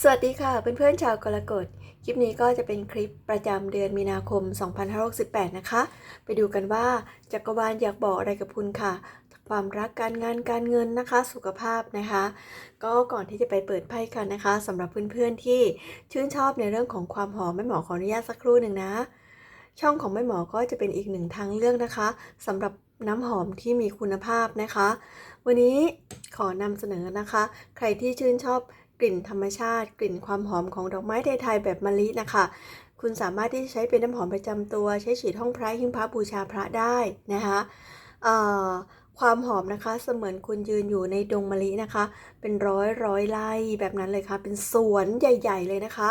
สวัสดีค่ะเพื่อนๆชาวกรกฎคลิปนี้ก็จะเป็นคลิปประจำเดือนมีนาคม 2568 นะคะ ไปดูกันว่าจักรวาลอยากบอกอะไรกับคุณค่ะ ความรักการงานการเงินนะคะ สุขภาพนะคะ ก็ก่อนที่จะไปเปิดไพ่กันนะคะสำหรับเพื่อนๆที่ชื่นชอบในเรื่องของความหอมแม่หมอขออนุญาตสักครู่หนึ่งนะ ช่องของแม่หมอก็จะเป็นอีกหนึ่งทางเลือกนะคะสำหรับน้ำหอมที่มีคุณภาพนะคะ วันนี้ขอนำเสนอนะคะ ใครที่ชื่นชอบ กลิ่นธรรมชาติ กลิ่นความหอมของดอกไม้ไทยๆแบบมะลินะคะ คุณสามารถที่จะใช้เป็นน้ำหอมประจำตัว ใช้ฉีดห้องพระหิ้งพระบูชาพระได้นะคะความหอมนะคะเสมือนคุณยืนอยู่ในดงมะลินะคะ เป็นร้อยร้อยไร่แบบนั้นเลยค่ะ เป็นสวนใหญ่ ๆ เลยนะคะ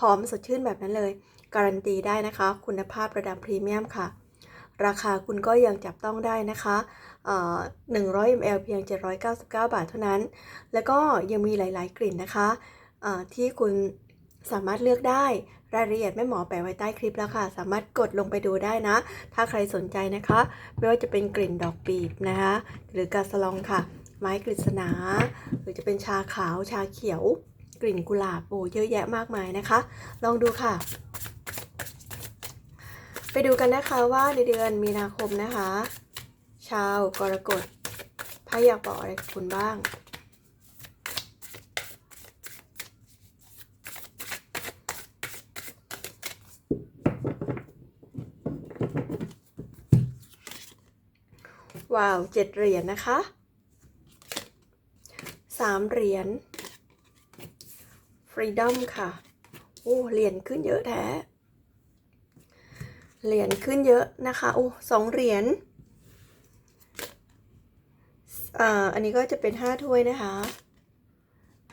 หอมสดชื่นแบบนั้นเลย การันตีได้นะคะ คุณภาพระดับพรีเมียมค่ะ ราคาคุณก็ยังจับต้องได้นะคะ 100 ml เพียง 799 บาทเท่านั้น แล้วก็ยังมีหลาย ๆ กลิ่นนะคะที่คุณสามารถเลือกได้ รายละเอียดแม่หมอแปะไว้ใต้คลิปแล้วค่ะ สามารถกดลงไปดูได้นะ ถ้าใครสนใจนะคะ ไม่ว่าจะเป็นกลิ่นดอกปีบนะคะ หรือกาสลองค่ะ ไม้กฤษณา หรือจะเป็นชาขาวชาเขียว กลิ่นกุหลาบโอ้เยอะแยะมากมายนะคะ ลองดูค่ะ ไปดูกันนะคะว่าในเดือนมีนาคมนะคะ ชาวกรกฎไพ่อยากบอกอะไรกับคุณบ้าง ว้าวเจ็ดเหรียญนะคะสามเหรียญ Freedom ค่ะ โอ้เหรียญขึ้นเยอะแท้เหรียญขึ้นเยอะนะคะ โอ้สองเหรียญ อ่าอันนี้ก็จะเป็นห้าถ้วยนะคะ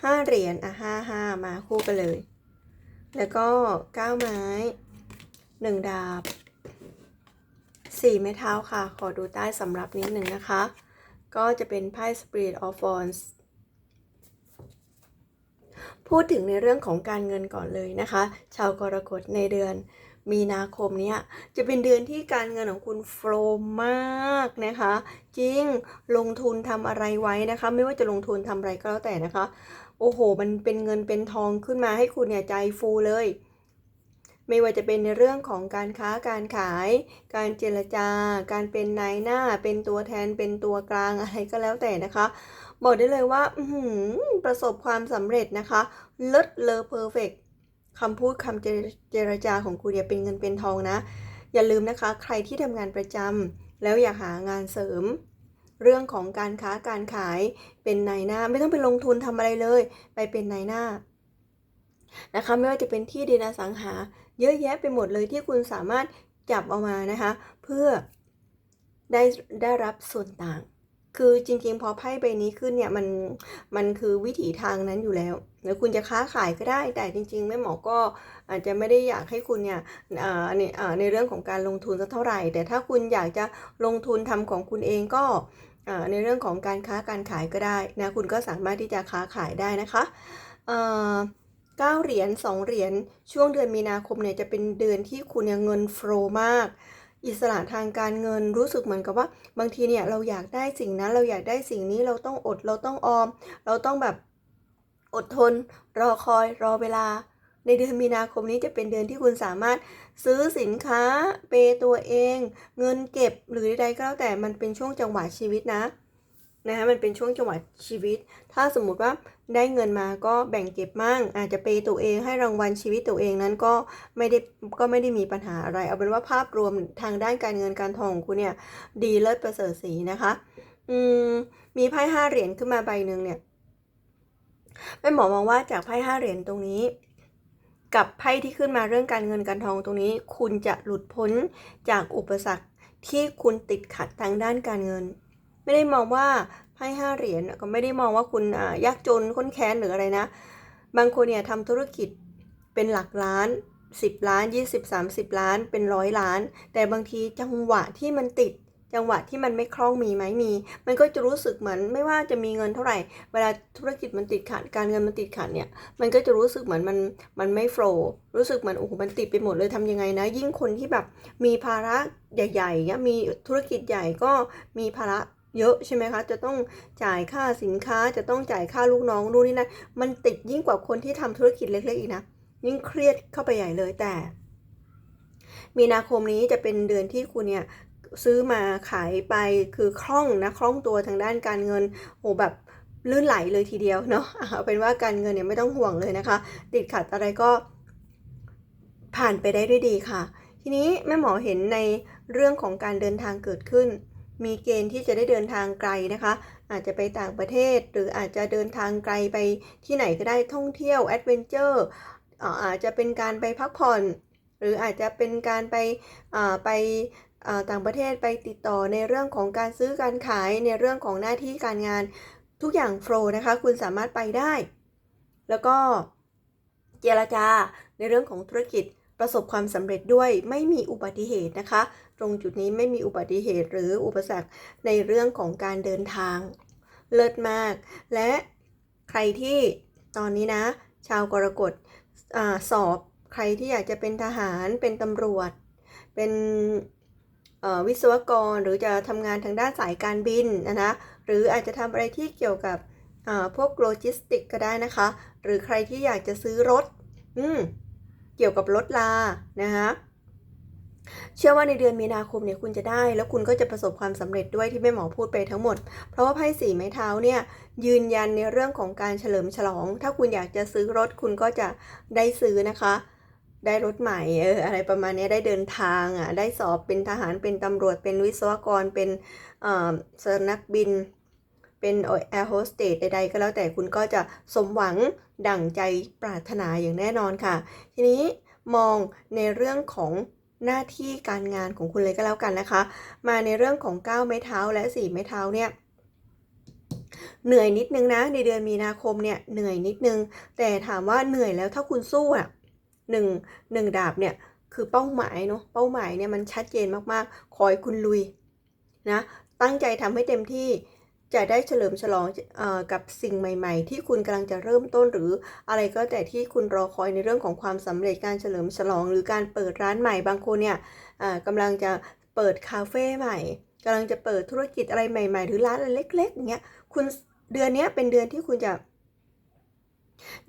ห้าเหรียญอะห้าห้ามาคู่กันเลย แล้วก็เก้าไม้หนึ่งดาบสี่ไม้เท้าค่ะ ขอดูใต้สำรับนิดหนึ่งนะคะ ก็จะเป็นไพ่ Spirit of Wands พูดถึงในเรื่องของการเงินก่อนเลยนะคะ ชาวกรกฎในเดือน มีนาคมเนี้ยจะเป็นเดือนที่การเงินของคุณโฟล์มากนะคะ จริงลงทุนทำอะไรไว้นะคะ ไม่ว่าจะลงทุนทำอะไรก็แล้วแต่นะคะ โอ้โห มันเป็นเงินเป็นทองขึ้นมาให้คุณเนี่ยใจฟูเลย ไม่ว่าจะเป็นในเรื่องของการค้าการขาย การเจรจา การเป็นนายหน้า เป็นตัวแทนเป็นตัวกลางอะไรก็แล้วแต่นะคะ บอกได้เลยว่าประสบความสำเร็จนะคะเลิศเลอเพอร์เฟก คำพูดคำเจรเจรจาของคุณเนี่ยเป็นเงินเป็นทองนะ อย่าลืมนะคะ ใครที่ทำงานประจำแล้วอยากหางานเสริม เรื่องของการค้าการขายเป็นนายหน้า ไม่ต้องไปลงทุนทำอะไรเลย ไปเป็นนายหน้านะคะไม่ว่าจะเป็นที่ดินอสังหา เยอะแยะไปหมดเลยที่คุณสามารถจับเอามานะคะ เพื่อได้ได้รับส่วนต่าง คือจริงๆ พอไพ่ใบนี้ขึ้นเนี่ยมันมันคือวิถีทางนั้นอยู่แล้วแล้วคุณจะค้าขายก็ได้ แต่จริงๆแม่หมอก็อาจจะไม่ได้อยากให้คุณเนี่ยอ่าในในเรื่องของการลงทุนสักเท่าไหร่ แต่ถ้าคุณอยากจะลงทุนทำของคุณเองก็อ่าในเรื่องของการค้าการขายก็ได้นะคุณก็สามารถที่จะค้าขายได้นะคะอ่าเก้าเหรียญสองเหรียญช่วงเดือนมีนาคมเนี่ยจะเป็นเดือนที่คุณเนี่ยเงินโฟลว์มาก อิสระทางการเงินรู้สึกเหมือนกับว่า บางทีเนี่ยเราอยากได้สิ่งนั้นเราอยากได้สิ่งนี้เราต้องอดเราต้องออม เราต้องแบบอดทน รอคอยรอเวลา ในเดือนมีนาคมนี้จะเป็นเดือนที่คุณสามารถซื้อสินค้าเปย์ตัวเอง เงินเก็บหรือใดๆก็แล้วแต่มันเป็นช่วงจังหวะชีวิตนะนะคะมันเป็นช่วงจังหวะชีวิต ถ้าสมมุติว่า ได้เงินมาก็แบ่งเก็บมั่ง อาจจะเปย์ตัวเองให้รางวัลชีวิตตัวเองนั้นก็ไม่ได้ก็ไม่ได้มีปัญหาอะไร เอาเป็นว่าภาพรวมทางด้านการเงินการทองของคุณเนี่ย ดีเลิศประเสริฐสีนะคะ อืมมีไพ่ห้าเหรียญขึ้นมาใบหนึ่งเนี่ยแม่หมอมองว่าจากไพ่ห้าเหรียญตรงนี้ กับไพ่ที่ขึ้นมาเรื่องการเงินการทองตรงนี้ คุณจะหลุดพ้นจากอุปสรรคที่คุณติดขัดทางด้านการเงิน ไม่ได้มองว่า ไพ่ห้าเหรียญก็ไม่ได้มองว่าคุณยากจนค้นแค้นหรืออะไรนะ บางคนเนี่ยทำธุรกิจเป็นหลักล้าน 10 ล้าน 20 30 ล้าน เป็นร้อยล้าน แต่บางทีจังหวะที่มันติด จังหวะที่มันไม่คล่องมีไหมมี มันก็จะรู้สึกเหมือนไม่ว่าจะมีเงินเท่าไหร่ เวลาธุรกิจมันติดขัด การเงินมันติดขัดเนี่ย มันก็จะรู้สึกเหมือนมันมันไม่โฟล์รู้สึกเหมือนโอ้โหมันติดไปหมดเลยทำยังไงนะ ยิ่งคนที่แบบมีภาระใหญ่ๆเนี่ยมีธุรกิจใหญ่ก็มีภาระ เยอะใช่ไหมคะ จะต้องจ่ายค่าสินค้า จะต้องจ่ายค่าลูกน้องนู่นนี่นั่นมันติดยิ่งกว่าคนที่ทำธุรกิจเล็กๆอีกนะ ยิ่งเครียดเข้าไปใหญ่เลยแต่ มีนาคมนี้จะเป็นเดือนที่คุณเนี่ยซื้อมาขายไปคือคล่องนะคล่องตัวทางด้านการเงินโอ้แบบลื่นไหลเลยทีเดียวเนาะเอาเป็นว่าการเงินเนี่ยไม่ต้องห่วงเลยนะคะ ติดขัดอะไรก็ผ่านไปได้ด้วยดีค่ะ ทีนี้แม่หมอเห็นในเรื่องของการเดินทางเกิดขึ้น มีเกณฑ์ที่จะได้เดินทางไกลนะคะ อาจจะไปต่างประเทศ หรืออาจจะเดินทางไกลไปที่ไหนก็ได้ท่องเที่ยวแอดเวนเจอร์อาจจะเป็นการไปพักผ่อน หรืออาจจะเป็นการไปไปต่างประเทศไปติดต่อในเรื่องของการซื้อการขายในเรื่องของหน้าที่การงานทุกอย่างโฟล์นะคะ คุณสามารถไปได้ แล้วก็เจรจาในเรื่องของธุรกิจประสบความสำเร็จด้วยไม่มีอุบัติเหตุนะคะ ตรงจุดนี้ไม่มีอุบัติเหตุหรืออุปสรรคในเรื่องของการเดินทาง เลิศมาก และใครที่ตอนนี้นะ ชาวกรกฎอสอบใครที่อยากจะเป็นทหารเป็นตำรวจ เป็นวิศวกรหรือจะทำงานทางด้านสายการบินนะนะหรืออาจจะทำอะไรที่เกี่ยวกับพวกโลจิสติกก็ได้นะคะ หรือใครที่อยากจะซื้อรถ อืม เกี่ยวกับรถลานะคะ เชื่อว่าในเดือนมีนาคมเนี่ยคุณจะได้ แล้วคุณก็จะประสบความสำเร็จด้วยที่แม่หมอพูดไปทั้งหมด เพราะว่าไพ่สีไม้เท้าเนี่ยยืนยันในเรื่องของการเฉลิมฉลอง ถ้าคุณอยากจะซื้อรถคุณก็จะได้ซื้อนะคะ ได้รถใหม่เอออะไรประมาณนี้ได้เดินทางอะได้สอบเป็นทหารเป็นตำรวจ เป็นวิศวกรเป็นเอ่อสนักบิน เป็นแอร์โฮสเตสใดๆ ก็แล้วแต่คุณก็จะสมหวังดั่งใจปรารถนาอย่างแน่นอนค่ะ ทีนี้มองในเรื่องของ หน้าที่การงานของคุณเลยก็แล้วกันนะคะ มาในเรื่องของ 9 ไม้เท้าและ 4 ไม้เท้าเนี่ยเหนื่อยนิดนึงนะ ในเดือนมีนาคมเนี่ยเหนื่อยนิดนึง แต่ถามว่าเหนื่อยแล้วถ้าคุณสู้อะหนึ่งหนึ่งดาบเนี่ยคือเป้าหมายเนาะเป้าหมายเนี่ยมันชัดเจนมากๆขอให้คุณลุยนะตั้งใจทำให้เต็มที่ จะได้เฉลิมฉลองอกับสิ่งใหม่ ๆ ที่คุณกำลังจะเริ่มต้นหรืออะไรก็แต่ที่คุณรอคอยในเรื่องของความสำเร็จการเฉลิมฉลอง หรือการเปิดร้านใหม่บางคนเนี่ยกำลังจะเปิดคาเฟ่ใหม่กำลังจะเปิดธุรกิจอะไรใหม่ ๆ หรือร้านอะไรเล็กๆอย่างเงี้ยคุณเดือนนี้เป็นเดือนที่คุณจะ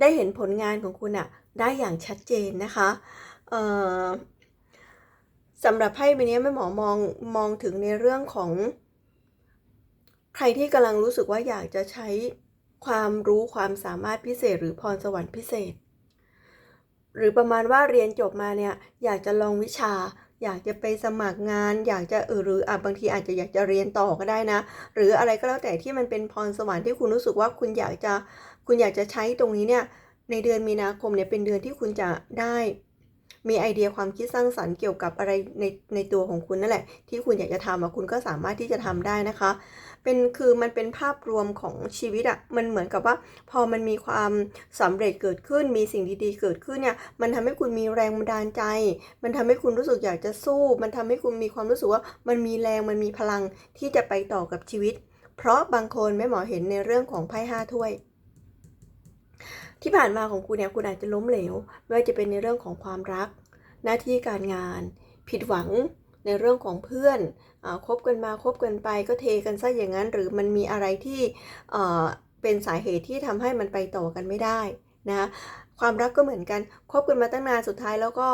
ได้เห็นผลงานของคุณอะได้อย่างชัดเจนนะคะสำหรับไพ่ใบนี้แม่หมอมองมองถึงในเรื่องของ ใครที่กำลังรู้สึกว่าอยากจะใช้ความรู้ความสามารถพิเศษ หรือพรสวรรค์พิเศษ หรือประมาณว่าเรียนจบมาเนี่ยอยากจะลองวิชา อยากจะไปสมัครงาน อยากจะเออหรืออะบางทีอาจจะอยากจะเรียนต่อก็ได้นะ หรืออะไรก็แล้วแต่ที่มันเป็นพรสวรรค์ที่คุณรู้สึกว่าคุณอยากจะคุณอยากจะใช้ตรงนี้เนี่ยในเดือนมีนาคมเนี่ยเป็นเดือนที่คุณจะได้มีไอเดียความคิดสร้างสรรค์เกี่ยวกับอะไรในในตัวของคุณนั่นแหละ ที่คุณอยากจะทำอะคุณก็สามารถที่จะทำได้นะคะ เป็นคือมันเป็นภาพรวมของชีวิตอะมันเหมือนกับว่า พอมันมีความสำเร็จเกิดขึ้น มีสิ่งดีๆเกิดขึ้นเนี่ย มันทำให้คุณมีแรงบันดาลใจ มันทำให้คุณรู้สึกอยากจะสู้ มันทำให้คุณมีความรู้สึกว่ามันมีแรงมันมีพลังที่จะไปต่อกับชีวิต เพราะบางคนแม่หมอเห็นในเรื่องของไพ่ห้าถ้วยที่ผ่านมาของคุณเนี่ยคุณอาจจะล้มเหลว ไม่ว่าจะเป็นในเรื่องของความรัก หน้าที่การงาน ผิดหวัง ในเรื่องของเพื่อนอคบกันมาคบกันไปก็เทกันซะอย่างนั้น หรือมันมีอะไรที่เอ่อเป็นสาเหตุที่ทำให้มันไปต่อกันไม่ได้นะความรักก็เหมือนกันคบกันมาตั้งนานสุดท้ายแล้วก็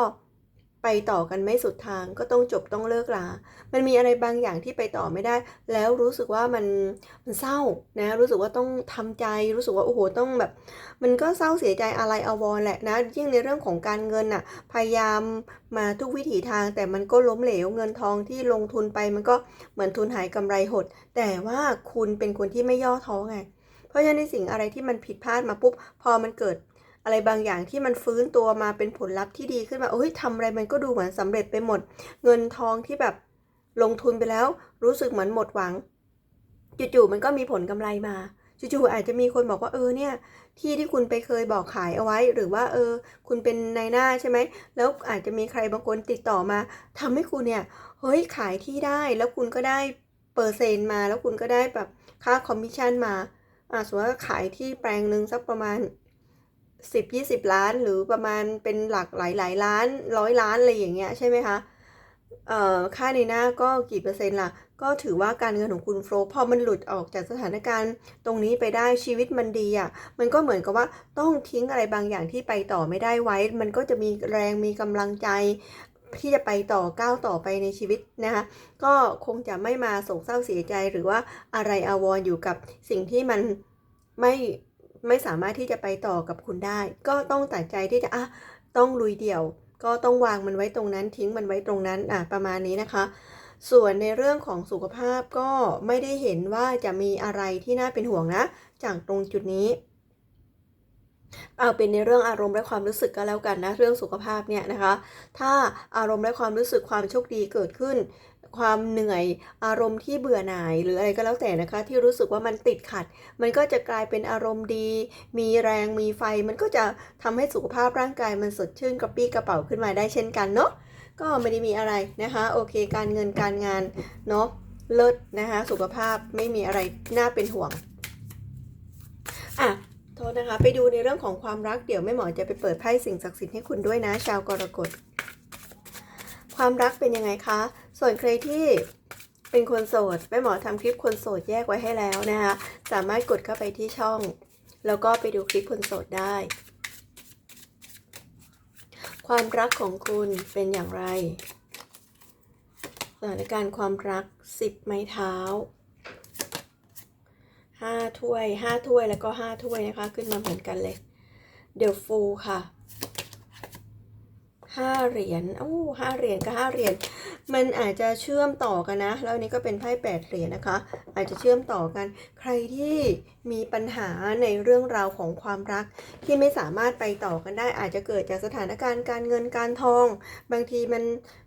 ไปต่อกันไม่สุดทางก็ต้องจบต้องเลิกลา มันมีอะไรบางอย่างที่ไปต่อไม่ได้ แล้วรู้สึกว่ามันมันเศร้านะ รู้สึกว่าต้องทำใจ รู้สึกว่าโอ้โหต้องแบบ มันก็เศร้าเสียใจอะไรอาวรแหละนะยิ่งในเรื่องของการเงินน่ะ พยายามมาทุกวิถีทาง แต่มันก็ล้มเหลวเงินทองที่ลงทุนไป มันก็เหมือนทุนหายกำไรหด แต่ว่าคุณเป็นคนที่ไม่ย่อท้อไง เพราะฉะนั้นในสิ่งอะไรที่มันผิดพลาดมาปุ๊บพอมันเกิด อะไรบางอย่างที่มันฟื้นตัวมาเป็นผลลัพธ์ที่ดีขึ้นมาโอ้ยทำอะไรมันก็ดูเหมือนสำเร็จไปหมด เงินทองที่แบบลงทุนไปแล้วรู้สึกเหมือนหมดหวังจู่ๆมันก็มีผลกำไรมาจู่ๆอาจจะมีคนบอกว่าเออเนี่ยที่ที่คุณไปเคยบอกขายเอาไว้ หรือว่าเออ คุณเป็นนายหน้าใช่ไหมแล้วอาจจะมีใครบางคนติดต่อมาทำให้คุณเนี่ยเฮ้ยขายที่ได้แล้วคุณก็ได้เปอร์เซ็นต์มา แล้วคุณก็ได้แบบค่าคอมมิชชั่นมาอ่าสมมติว่าขายที่แปลงหนึ่งสักประมาณ สิบยี่สิบล้าน หรือประมาณเป็นหลักหลายหลายล้านร้อยล้านอะไรอย่างเงี้ยใช่ไหมคะเอ่อค่าในหน้าก็กี่เปอร์เซ็นต์ล่ะ ก็ถือว่าการเงินของคุณโฟลว์พอมันหลุดออกจากสถานการณ์ตรงนี้ไปได้ชีวิตมันดีอะ มันก็เหมือนกับว่าต้องทิ้งอะไรบางอย่างที่ไปต่อไม่ได้ไว้ มันก็จะมีแรงมีกำลังใจที่จะไปต่อก้าวต่อไปในชีวิตนะคะก็คงจะไม่มาโศกเศร้าเสียใจหรือว่าอะไรอาวรณ์อยู่กับสิ่งที่มันไม่ ไม่สามารถที่จะไปต่อกับคุณได้ ก็ต้องตัดใจที่จะอะต้องลุยเดี่ยว ก็ต้องวางมันไว้ตรงนั้นทิ้งมันไว้ตรงนั้นอะประมาณนี้นะคะ ส่วนในเรื่องของสุขภาพก็ไม่ได้เห็นว่าจะมีอะไรที่น่าเป็นห่วงนะ จากตรงจุดนี้เอาเป็นในเรื่องอารมณ์และความรู้สึกก็แล้วกันนะ เรื่องสุขภาพเนี่ยนะคะ ถ้าอารมณ์และความรู้สึกความโชคดีเกิดขึ้น ความเหนื่อยอารมณ์ที่เบื่อหน่าย หรืออะไรก็แล้วแต่นะคะ ที่รู้สึกว่ามันติดขัด มันก็จะกลายเป็นอารมณ์ดี มีแรงมีไฟ มันก็จะทำให้สุขภาพร่างกายมันสดชื่นกระปี้กระเป๋าขึ้นมาได้เช่นกันเนาะก็ไม่ได้มีอะไรนะคะ โอเค การเงินการงานเนาะเลิศนะคะ สุขภาพไม่มีอะไรน่าเป็นห่วงอะโทษนะคะ ไปดูในเรื่องของความรักเดี๋ยวแม่หมอจะไปเปิดไพ่สิ่งศักดิ์สิทธิ์ให้คุณด้วยนะ ชาวกรกฎความรักเป็นยังไงคะ ส่วนใครที่เป็นคนโสดแม่หมอทำคลิปคนโสดแยกไว้ให้แล้วนะคะ สามารถกดเข้าไปที่ช่อง แล้วก็ไปดูคลิปคนโสดได้ ความรักของคุณเป็นอย่างไร สถานการณ์ความรักสิบไม้เท้าห้าถ้วยห้าถ้วยแล้วก็ห้าถ้วยนะคะ ขึ้นมาเหมือนกันเลย เดลฟูค่ะ ห้าเหรียญโอ้ห้าเหรียญกับห้าเหรียญมันอาจจะเชื่อมต่อกันนะ แล้วนี้ก็เป็นไพ่แปดเหรียญนะคะ อาจจะเชื่อมต่อกัน ใครที่มีปัญหาในเรื่องราวของความรัก ที่ไม่สามารถไปต่อกันได้ อาจจะเกิดจากสถานการณ์การเงินการทอง บางทีมัน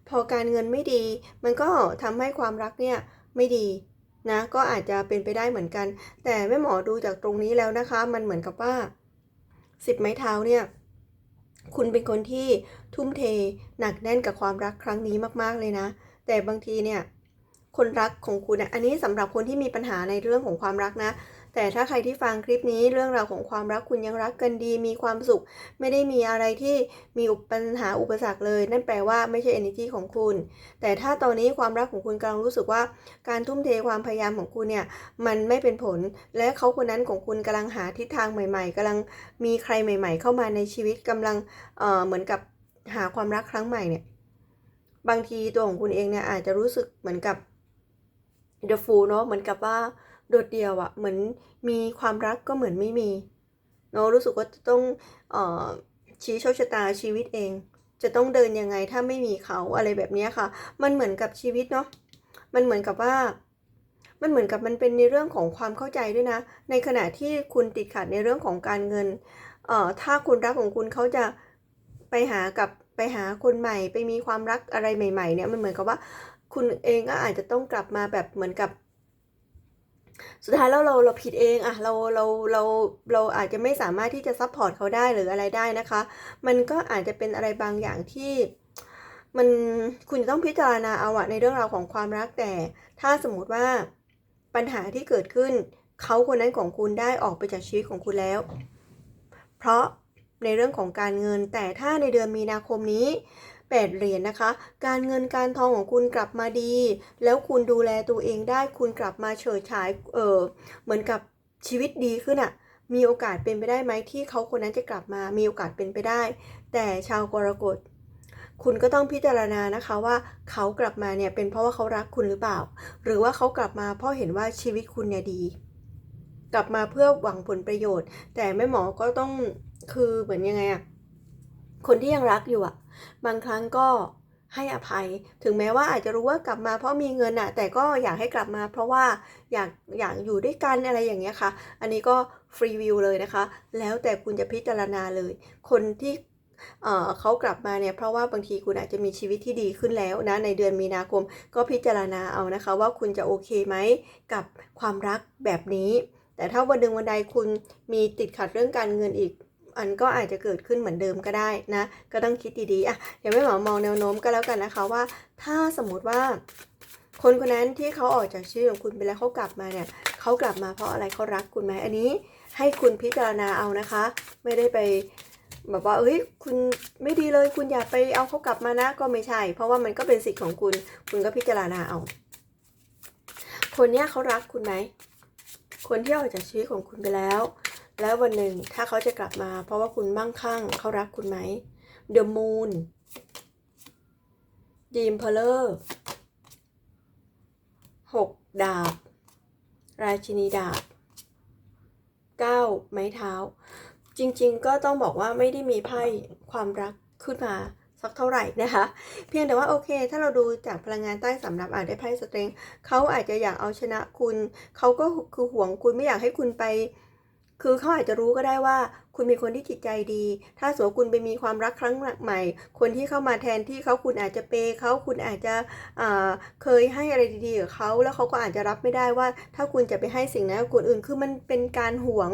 พอการเงินไม่ดี มันก็ทำให้ความรักเนี่ยไม่ดีนะก็อาจจะเป็นไปได้เหมือนกัน แต่แม่หมอดูจากตรงนี้แล้วนะคะ มันเหมือนกับว่าสิบไม้เท้าเนี่ย คุณเป็นคนที่ทุ่มเทหนักแน่นกับความรักครั้งนี้มากๆเลยนะ แต่บางทีเนี่ยคนรักของคุณนะอันนี้สำหรับคนที่มีปัญหาในเรื่องของความรักนะ แต่ถ้าใครที่ฟังคลิปนี้เรื่องราวของความรักคุณยังรักกันดี มีความสุข ไม่ได้มีอะไรที่มีปัญหาอุปสรรคเลย นั่นแปลว่าไม่ใช่ energy ของคุณ แต่ถ้าตอนนี้ความรักของคุณกำลังรู้สึกว่า การทุ่มเทความพยายามของคุณเนี่ยมันไม่เป็นผล และเขาคนนั้นของคุณกำลังหาทิศทางใหม่ ๆกำลังมีใครใหม่ ๆ เข้ามาในชีวิตกำลังเอ่อเหมือนกับหาความรักครั้งใหม่เนี่ยบางทีตัวของคุณเองเนี่ยอาจจะรู้สึกเหมือนกับเดอะฟูเนาะเหมือนกับว่า โดดเดี่ยวอะเหมือนมีความรักก็เหมือนไม่มีเนาะรู้สึกว่าจะต้องเอ่อชี้โชคชะตาชีวิตเอง จะต้องเดินยังไงถ้าไม่มีเขาอะไรแบบนี้ค่ะ มันเหมือนกับชีวิตเนาะมันเหมือนกับว่า มันเหมือนกับมันเป็นในเรื่องของความเข้าใจด้วยนะ ในขณะที่คุณติดขัดในเรื่องของการเงินเอ่อถ้าคุณรักของคุณเขาจะไปหากับไปหาคนใหม่ ไปมีความรักอะไรใหม่ ๆ เนี่ยมันเหมือนกับว่า คุณเองก็อาจจะต้องกลับมาแบบเหมือนกับ สุดท้ายแล้วเราเราผิดเองอะเราเราเราเราอาจจะไม่สามารถที่จะซัพพอร์ตเขาได้หรืออะไรได้นะคะ มันก็อาจจะเป็นอะไรบางอย่างที่มันคุณจะต้องพิจารณาเอาอะในเรื่องราวของความรักแต่ ถ้าสมมุติว่าปัญหาที่เกิดขึ้น เขาคนนั้นของคุณได้ออกไปจากชีวิตของคุณแล้ว เพราะในเรื่องของการเงินแต่ถ้าในเดือนมีนาคมนี้ แปดเหรียญนะคะ การเงินการทองของคุณกลับมาดี แล้วคุณดูแลตัวเองได้ คุณกลับมาเฉิดฉาย เออเหมือนกับชีวิตดีขึ้นอะมีโอกาสเป็นไปได้ไหมที่เขาคนนั้นจะกลับมา มีโอกาสเป็นไปได้ แต่ชาวกรกฎคุณก็ต้องพิจารณานะคะว่าเขากลับมาเนี่ยเป็นเพราะว่าเขารักคุณหรือเปล่า หรือว่าเขากลับมาเพราะเห็นว่าชีวิตคุณเนี่ยดี กลับมาเพื่อหวังผลประโยชน์ แต่แม่หมอก็ต้องคือเหมือนยังไงอะคนที่ยังรักอยู่อะ บางครั้งก็ให้อภัย ถึงแม้ว่าอาจจะรู้ว่ากลับมาเพราะมีเงินอะแต่ก็อยากให้กลับมา เพราะว่าอยากอยากอยู่ด้วยกันอะไรอย่างเงี้ยค่ะ อันนี้ก็ฟรีวิวเลยนะคะ แล้วแต่คุณจะพิจารณาเลย คนที่เอ่อเขากลับมาเนี่ยเพราะว่าบางทีคุณอาจจะมีชีวิตที่ดีขึ้นแล้วนะในเดือนมีนาคมก็พิจารณาเอานะคะ ว่าคุณจะโอเคไหมกับความรักแบบนี้ แต่ถ้าวันหนึ่งวันใดคุณมีติดขัดเรื่องการเงินอีก อันก็อาจจะเกิดขึ้นเหมือนเดิมก็ได้นะ ก็ต้องคิดดีๆอะเดี๋ยวแม่หมอมองแนวโน้มก็แล้วกันนะคะว่า ถ้าสมมติว่า คนคนนั้นที่เขาออกจากชีวิตของคุณไปแล้วเขากลับมาเนี่ยเขากลับมาเพราะอะไรเขารักคุณไหมอันนี้ให้คุณพิจารณาเอานะคะ ไม่ได้ไปแบบว่าเอ้ย คุณไม่ดีเลย คุณอย่าไปเอาเขากลับมานะ ก็ไม่ใช่ เพราะว่ามันก็เป็นสิทธิ์ของคุณ คุณก็พิจารณาเอา คนเนี้ยเขารักคุณไหม คนที่ออกจากชีวิตของคุณไปแล้ว แล้ววันหนึ่งถ้าเขาจะกลับมา เพราะว่าคุณมั่งคั่งเขารักคุณไหม The Moon ดีมเพลเลอร์หกดาบ ราชินีดาบเก้าไม้เท้า จริงๆก็ต้องบอกว่าไม่ได้มีไพ่ความรักขึ้นมาสักเท่าไหร่นะคะ เพียงแต่ว่าโอเค ถ้าเราดูจากพลังงานใต้สำรับอานได้ไพ่สเตรงเขาอาจจะอยากเอาชนะคุณ เขาก็คือห่วงคุณไม่อยากให้คุณไป คือเขาอาจจะรู้ก็ได้ว่า คุณเป็นคนที่จิตใจดี ถ้าสมมติว่าคุณไปมีความรักครั้งใหม่ คนที่เข้ามาแทนที่เขาคุณอาจจะเปย์เขาคุณอาจจะเคยให้อะไรดีๆกับเขาแล้วเขาก็อาจจะรับไม่ได้ว่า ถ้าคุณจะไปให้สิ่งนั้นกับคนอื่น คือมันเป็นการหวง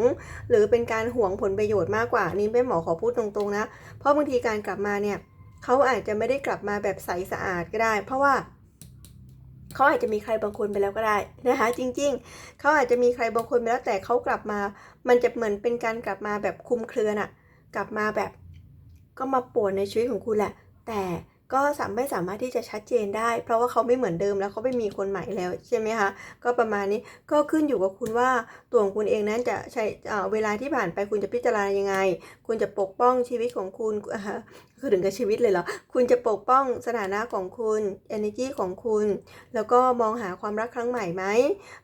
หรือเป็นการหวงผลประโยชน์มากกว่านี้แม่หมอขอพูดตรงๆนะ เพราะบางทีการกลับมาเนี่ยเขาอาจจะไม่ได้กลับมาแบบใสสะอาดก็ได้ เพราะว่า เขาอาจจะมีใครบางคนไปแล้วก็ได้นะคะจริงๆ เขาอาจจะมีใครบางคนไปแล้วแต่เขากลับมา มันจะเหมือนเป็นการกลับมาแบบคุมเครือน่ะ กลับมาแบบก็มาป่วนในชีวิตของคุณแหละ แต่ ก็สามไม่สามารถที่จะชัดเจนได้ เพราะว่าเขาไม่เหมือนเดิมแล้วเขาไม่มีคนใหม่แล้วใช่ไหมคะก็ประมาณนี้ก็ขึ้นอยู่กับคุณว่าตัวของคุณเองนั้นจะใช้เอ่เวลาที่ผ่านไปคุณจะพิจารณายังไง คุณจะปกป้องชีวิตของคุณคือถึงกับชีวิตเลยเหรอคุณจะปกป้องสถานะของคุณ energy ของคุณ แล้วก็มองหาความรักครั้งใหม่ไหม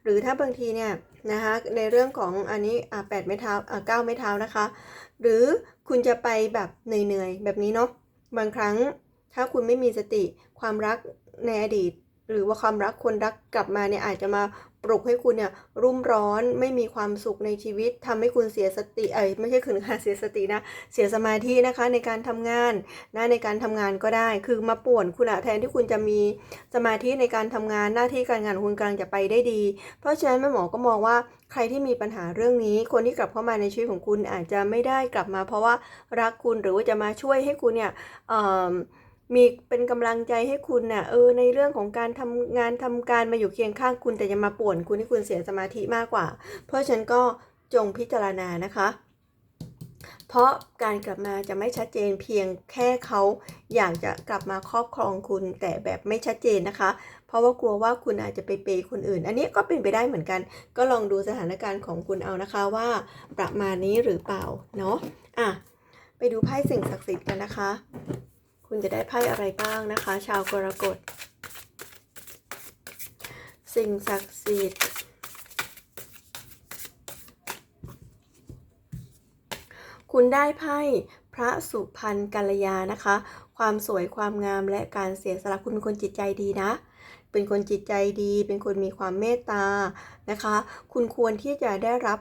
หรือถ้าบางทีเนี่ยนะคะในเรื่องของอันนี้แปดไม้เท้าอ่าเก้าไม้เท้านะคะ หรือคุณจะไปแบบเหนื่อยๆแบบนี้เนาะบางครั้ง ถ้าคุณไม่มีสติความรักในอดีต หรือว่าความรักคนรักกลับมาเนี่ยอาจจะมาปลุกให้คุณเนี่ยรุ่มร้อนไม่มีความสุขในชีวิตทำให้คุณเสียสติเอ้ยไม่ใช่คือการเสียสตินะเสียสมาธินะคะในการทำงานนะในการทำงานก็ได้ คือมาป่วนคุณอะแทนที่คุณจะมีสมาธิในการทำงานหน้าที่การงานของคุณกำลังจะไปได้ดี เพราะฉะนั้นแม่หมอก็มองว่าใครที่มีปัญหาเรื่องนี้ คนที่กลับเข้ามาในชีวิตของคุณอาจจะไม่ได้กลับมา เพราะว่ารักคุณหรือว่าจะมาช่วยให้คุณเนี่ยเอ่อ มีเป็นกำลังใจให้คุณน่ะเออในเรื่องของการทำงานทำการมาอยู่เคียงข้างคุณแต่จะมาป่วนคุณให้คุณเสียสมาธิมากกว่า เพราะฉะนั้นก็จงพิจารณานะคะ เพราะการกลับมาจะไม่ชัดเจนเพียงแค่เขาอยากจะกลับมาครอบครองคุณแต่แบบไม่ชัดเจนนะคะ เพราะว่ากลัวว่าคุณอาจจะไปเปย์คนอื่น อันนี้ก็เป็นไปได้เหมือนกัน ก็ลองดูสถานการณ์ของคุณเอานะคะว่าประมาณนี้หรือเปล่าเนาะอะไปดูไพ่สิ่งศักดิ์สิทธิ์กันนะคะ คุณจะได้ไพ่อะไรบ้างนะคะ ชาวกรกฎ สิ่งศักดิ์สิทธิ์คุณได้ไพ่พระสุพรรณกัลยานะคะ ความสวยความงามและการเสียสละคุณเป็นคนจิตใจดีนะ เป็นคนจิตใจดี เป็นคนมีความเมตตานะคะ คุณควรที่จะได้รับ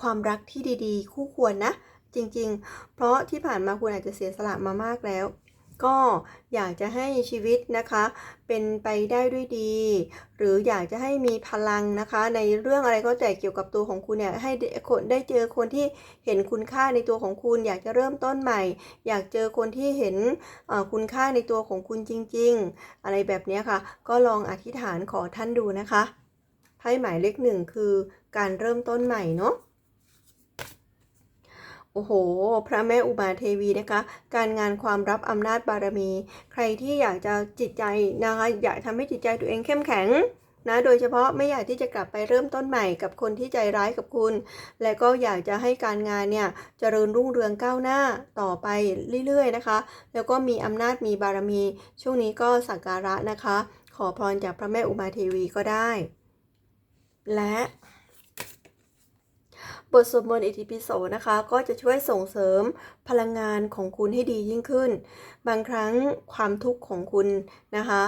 ความรักที่ดีๆ คู่ควรนะ จริงๆ เพราะที่ผ่านมาคุณอาจจะเสียสละมามากแล้ว ก็อยากจะให้ชีวิตนะคะ เป็นไปได้ด้วยดี หรืออยากจะให้มีพลังนะคะ ในเรื่องอะไรก็แต่เกี่ยวกับตัวของคุณเนี่ยให้คนได้เจอคนที่เห็นคุณค่าในตัวของคุณ อยากจะเริ่มต้นใหม่ อยากเจอคนที่เห็นคุณค่าในตัวของคุณจริง ๆ อะไรแบบนี้ค่ะ ก็ลองอธิษฐานขอท่านดูนะคะไพ่หมายเลขหนึ่งคือการเริ่มต้นใหม่เนาะ โอ้โห พระแม่อุมาเทวีนะคะ การงานความรับอำนาจบารมี ใครที่อยากจะจิตใจนะคะอยากทำให้จิตใจตัวเองเข้มแข็งนะโดยเฉพาะไม่อยากที่จะกลับไปเริ่มต้นใหม่กับคนที่ใจร้ายกับคุณ และก็อยากจะให้การงานเนี่ยเจริญรุ่งเรืองก้าวหน้าต่อไปเรื่อยๆนะคะ แล้วก็มีอำนาจมีบารมี ช่วงนี้ก็สักการะนะคะ ขอพรจากพระแม่อุมาเทวีก็ได้ และ บทสวดมนต์อิติปิโสนะคะ ก็จะช่วยส่งเสริมพลังงานของคุณให้ดียิ่งขึ้น บางครั้งความทุกข์ของคุณนะคะ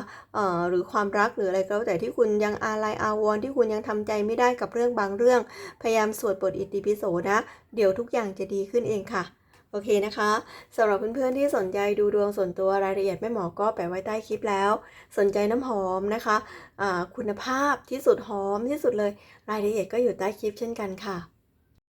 หรือความรักหรืออะไรก็แล้วแต่ที่คุณยังอาลัยอาวรณ์ที่คุณยังทำใจไม่ได้กับเรื่องบางเรื่อง พยายามสวดบทอิติปิโสนะ เดี๋ยวทุกอย่างจะดีขึ้นเองค่ะโอเคนะคะสำหรับเพื่อนๆที่สนใจดูดวงส่วนตัวรายละเอียดแม่หมอก็แปะไว้ใต้คลิปแล้ว สนใจน้ำหอมนะคะอ่าคุณภาพที่สุดหอมที่สุดเลย รายละเอียดก็อยู่ใต้คลิปเช่นกันค่ะ